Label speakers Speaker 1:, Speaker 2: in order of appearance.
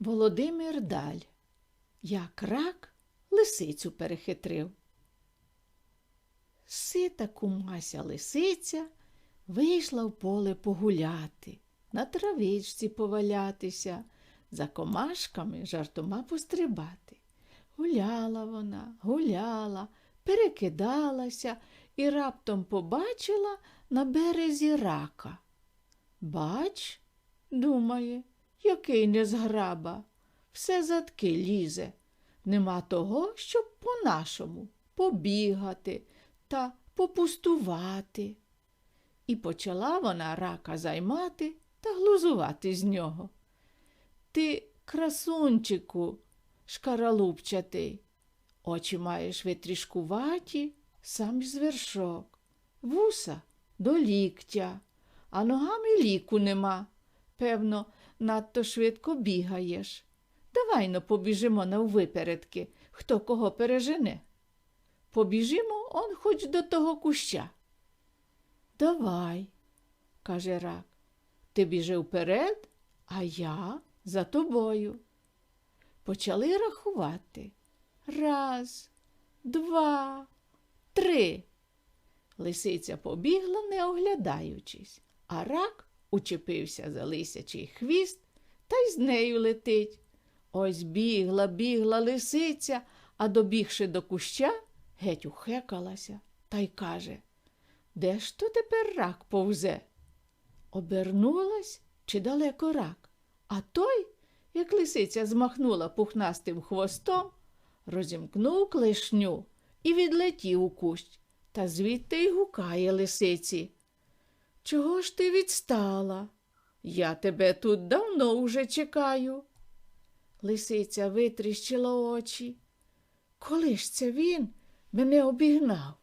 Speaker 1: Володимир Даль. Як рак лисицю перехитрив. Сита кумася лисиця вийшла в поле погуляти, на травичці повалятися, за комашками жартома пострибати. Гуляла вона, гуляла, перекидалася і раптом побачила на березі рака. Бач, думає, який незграба, все задки лізе. Нема того, щоб по-нашому побігати та попустувати. І почала вона рака займати та глузувати з нього. Ти, красунчику, шкаралупчатий, очі маєш витрішкуваті, сам з вершок, вуса до ліктя, а ногами ліку нема. Певно, надто швидко бігаєш. Давай но побіжимо наввипередки, хто кого пережене. Побіжимо он хоч до того куща. Давай, каже рак, ти біжи вперед, а я за тобою. Почали рахувати. Раз, два, три. Лисиця побігла, не оглядаючись, а рак учепився за лисячий хвіст та й з нею летить. Ось бігла, бігла лисиця, а добігши до куща, геть ухекалася та й каже Де ж то тепер рак повзе? Обернулась чи далеко рак, а той, як лисиця змахнула пухнастим хвостом, розімкнув клешню і відлетів у кущ, та звідти й гукає лисиці. Чого ж ти відстала? Я тебе тут давно уже чекаю. Лисиця витріщила очі. Коли ж це він мене обігнав?